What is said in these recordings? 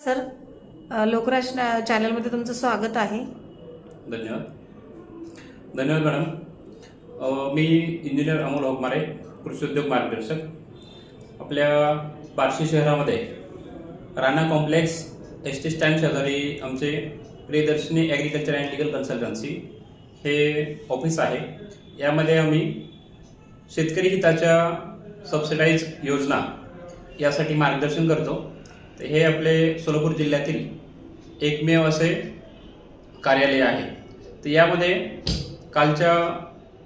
Sir Lokraj चॅनलमध्ये तुमचं स्वागत आहे. धन्यवाद. धन्यवाद मॅडम. मी इंजिनियर अमोल होकमारे कृषी उद्योग मार्गदर्शक. आपल्या बार्शी शहरामध्ये Rana complex S T stand शेजारी आमचे Priyadarshini agriculture and legal consultancy हे ऑफिस आहे. यामध्ये आम्ही शेतकरी हिताच्या सबसिडाईज योजना यासाठी मार्गदर्शन करतो. तर हे आपले सोलापूर जिल्ह्यातील एकमेव असे कार्यालय आहे. तर यामध्ये कालच्या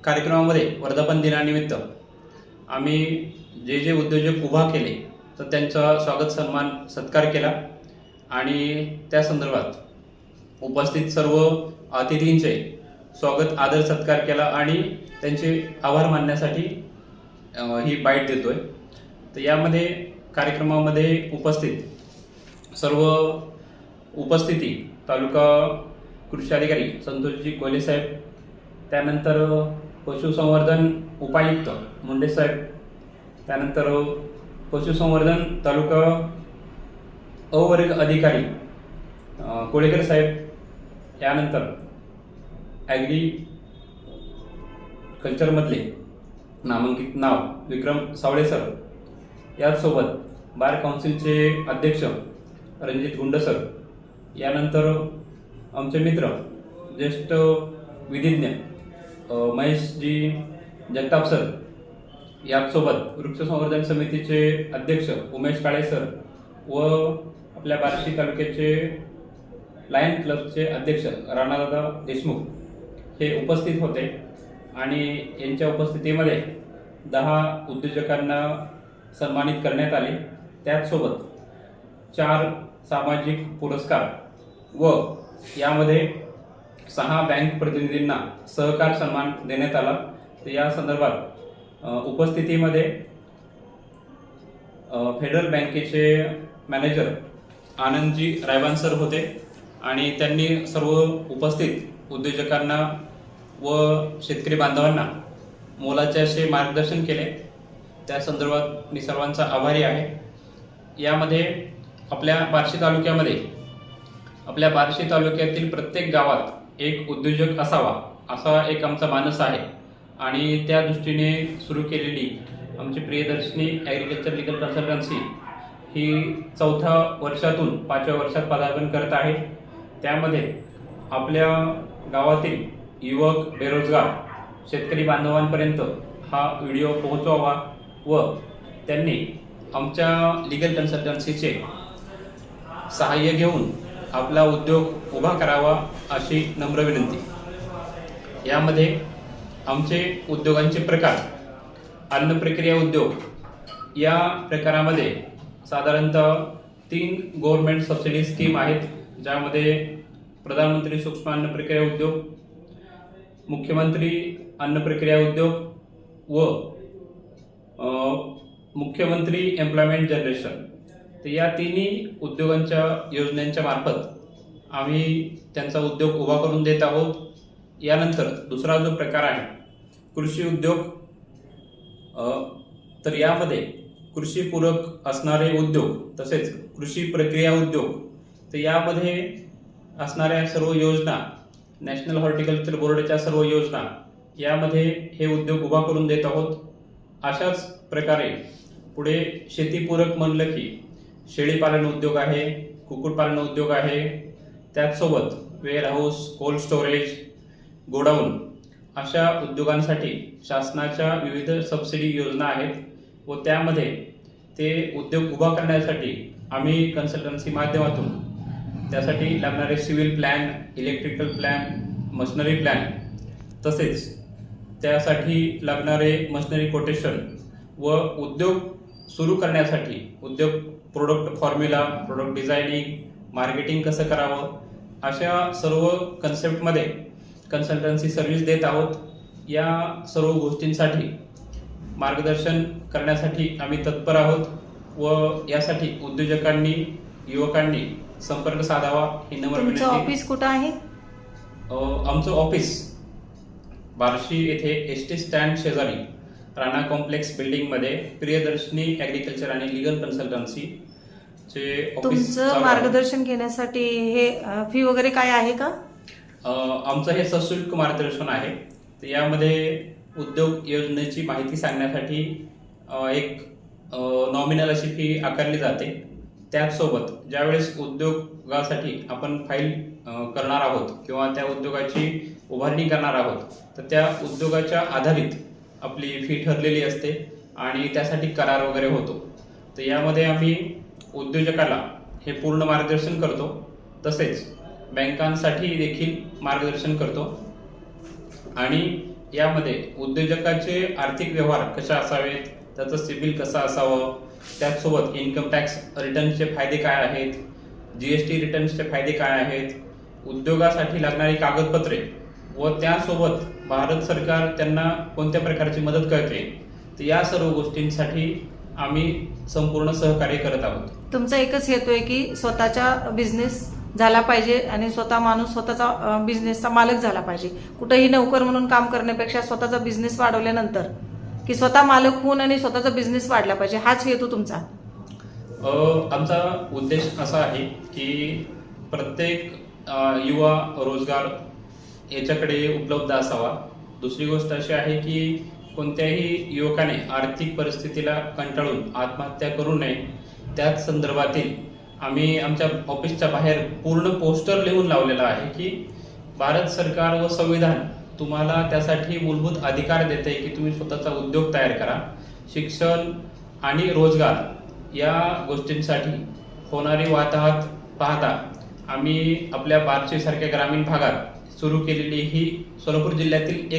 कार्यक्रमामध्ये वर्धापन दिनानिमित्त आम्ही जे जे उद्योजक उभा केले तर त्यांचा स्वागत सन्मान सत्कार केला आणि त्या संदर्भात उपस्थित सर्व अतिथींचे स्वागत आदर सत्कार केला आणि त्यांचे आभार मानण्यासाठी ही बाईट देतोय. तर यामध्ये कार्यक्रमामध्ये उपस्थित सर्व उपस्थिती तालुका कृषी अधिकारी संतोषजी कोयले साहेब त्यानंतर पशुसंवर्धन उपायुक्त मुंडे साहेब त्यानंतर पशुसंवर्धन तालुका अवर्ग अधिकारी कोळेकर साहेब त्यानंतर ॲग्री कल्चरमधले नामांकित नाव विक्रम सावळे सर याचसोबत बार काउन्सिलचे अध्यक्ष रणजित गुंड सर यानंतर आमचे मित्र ज्येष्ठ विधिज्ञ महेशजी जगताप सर याचसोबत वृक्ष संवर्धन समितीचे अध्यक्ष उमेश काळे सर व आपल्या बार्शी तालुक्याचे लायन क्लबचे अध्यक्ष राणादादा देशमुख हे उपस्थित होते आणि यांच्या उपस्थितीमध्ये दहा उद्योजकांना सन्मानित करण्यात आले. त्याचसोबत चार सामाजिक पुरस्कार व यामध्ये सहा बँक प्रतिनिधींना सहकार सन्मान देण्यात आला. तर या संदर्भात उपस्थितीमध्ये फेडरल बँकेचे मॅनेजर आनंदजी रायबान सर होते आणि त्यांनी सर्व उपस्थित उद्योजकांना व शेतकरी बांधवांना मोलाचे असे मार्गदर्शन केले. त्या संदर्भात मी सर्वांचा आभारी आहे. यामध्ये आपल्या बार्शी तालुक्यामध्ये आपल्या बार्शी तालुक्यातील प्रत्येक गावात एक उद्योजक असावा असा एक आमचा मानस आहे. आणि त्या दृष्टीने सुरू केलेली आमची प्रियदर्शनी ॲग्रिकल्चर लिगल कन्सल्टन्सी ही चौथ्या वर्षातून पाचव्या वर्षात पदार्पण करत आहे. त्यामध्ये आपल्या गावातील युवक बेरोजगार शेतकरी बांधवांपर्यंत हा व्हिडिओ पोहोचवावा व त्यांनी आमच्या लिगल कन्सल्टन्सीचे सहाय्य घेऊन आपला उद्योग उभा करावा अशी नम्र विनंती. यामध्ये आमचे उद्योगांचे प्रकार अन्न प्रक्रिया उद्योग या प्रकारामध्ये साधारणतः तीन गव्हर्नमेंट सबसिडी स्कीम आहेत ज्यामध्ये प्रधानमंत्री सूक्ष्म अन्न प्रक्रिया उद्योग मुख्यमंत्री अन्न प्रक्रिया उद्योग व मुख्यमंत्री एम्प्लॉयमेंट जनरेशन तर या तिन्ही उद्योगांच्या योजनांच्या मार्फत आम्ही त्यांचा उद्योग उभा करून देत आहोत. यानंतर दुसरा जो प्रकार आहे कृषी उद्योग तर यामध्ये कृषीपूरक असणारे उद्योग तसेच कृषी प्रक्रिया उद्योग तर यामध्ये असणाऱ्या सर्व योजना नॅशनल हॉर्टिकल्चर बोर्डच्या सर्व योजना यामध्ये हे उद्योग उभा करून देत आहोत. अशाच प्रकारे पुढे शेतीपूरक म्हणलं की शेळीपालन उद्योग आहे कुक्कुटपालन उद्योग आहे. त्याचसोबत वेअरहाऊस कोल्ड स्टोरेज गोडाऊन अशा उद्योगांसाठी शासनाच्या विविध सबसिडी योजना आहेत व त्यामध्ये ते उद्योग उभा करण्यासाठी आम्ही कन्सल्टन्सी माध्यमातून त्यासाठी लागणारे civil plan electrical plan machinery plan तसेच त्यासाठी लागणारे मशिनरी कोटेशन व उद्योग सुरू करण्यासाठी उद्योग product formula product designing marketing कसं करावं? अशा सर्व कन्सेप्टमध्ये कन्सल्टन्सी सर्व्हिस देत आहोत. या सर्व गोष्टींसाठी मार्गदर्शन करण्यासाठी आम्ही तत्पर आहोत व यासाठी उद्योजकांनी युवकांनी संपर्क साधावा ही विनंती. ऑफिस कुठं आहे? आमचं ऑफिस बार्शी येथे एस टी स्टँड शेजारी. राणा कॉम्प्लेक्स बिल्डिंगमध्ये प्रियदर्शनी ॲग्रिकल्चर आणि लिगल कन्सल्टन्सी चे ऑफिस तुमचं चालू आहे. मार्गदर्शन घेण्यासाठी हे फी वगैरे काय आहे का? अ, आमचं हे सशुल्क मार्गदर्शन आहे. तर यामध्ये उद्योग योजनेची माहिती सांगण्यासाठी अ, एक नॉमिनल अशी फी आकारली जाते. त्याचसोबत ज्यावेळेस उद्योगासाठी आपण फाईल अ, करणार आहोत किंवा त्या उद्योगाची उभारणी करणार आहोत तर त्या उद्योगाच्या आधारित आपली फी ठरलेली असते आणि त्यासाठी करार वगैरे होतो. तर यामध्ये आम्ही उद्योजकाला हे पूर्ण मार्गदर्शन करतो. तसेच बँकांसाठी देखील मार्गदर्शन करतो. आणि यामध्ये उद्योजकाचे आर्थिक व्यवहार कसे असावेत त्याचं सिबिल कसं असावं त्याचसोबत इन्कम टॅक्स रिटर्नचे फायदे काय आहेत जी एस टी रिटर्न्सचे फायदे काय आहेत उद्योगासाठी लागणारी कागदपत्रे व त्यासोबत भारत सरकार त्यांना कोणत्या प्रकारची मदत करते तर या सर्व गोष्टींसाठी आम्ही संपूर्ण सहकार्य करत आहोत. तुमचा एकच हेतू आहे की स्वतःचा बिझनेस झाला पाहिजे आणि स्वतः माणूस स्वतःचा बिझनेसचा मालक झाला पाहिजे. कुठेही नोकर म्हणून काम करण्यापेक्षा स्वतःचा बिझनेस वाढवल्यानंतर की स्वतः मालक होऊन आणि स्वतःचा बिझनेस वाढला पाहिजे हाच हेतू तुमचा? आमचा उद्देश असा आहे की प्रत्येक युवा रोजगार याच्याकडे उपलब्ध असावा. दुसरी गोष्ट अशी आहे की कोणत्याही युवकाने आर्थिक परिस्थितीला कंटाळून आत्महत्या करू नये. त्याच संदर्भातील आम्ही आमच्या ऑफिसच्या बाहेर पूर्ण पोस्टर लिहून लावलेला आहे की भारत सरकार व संविधान तुम्हाला त्यासाठी मूलभूत अधिकार देते की तुम्ही स्वतःचा उद्योग तयार करा. शिक्षण आणि रोजगार या गोष्टींसाठी होणारी वाताहत पाहता आम्ही आपल्या बार्शीसारख्या ग्रामीण भागात सुरू केलेली ही सोलापूर जिल्ह्यातील एक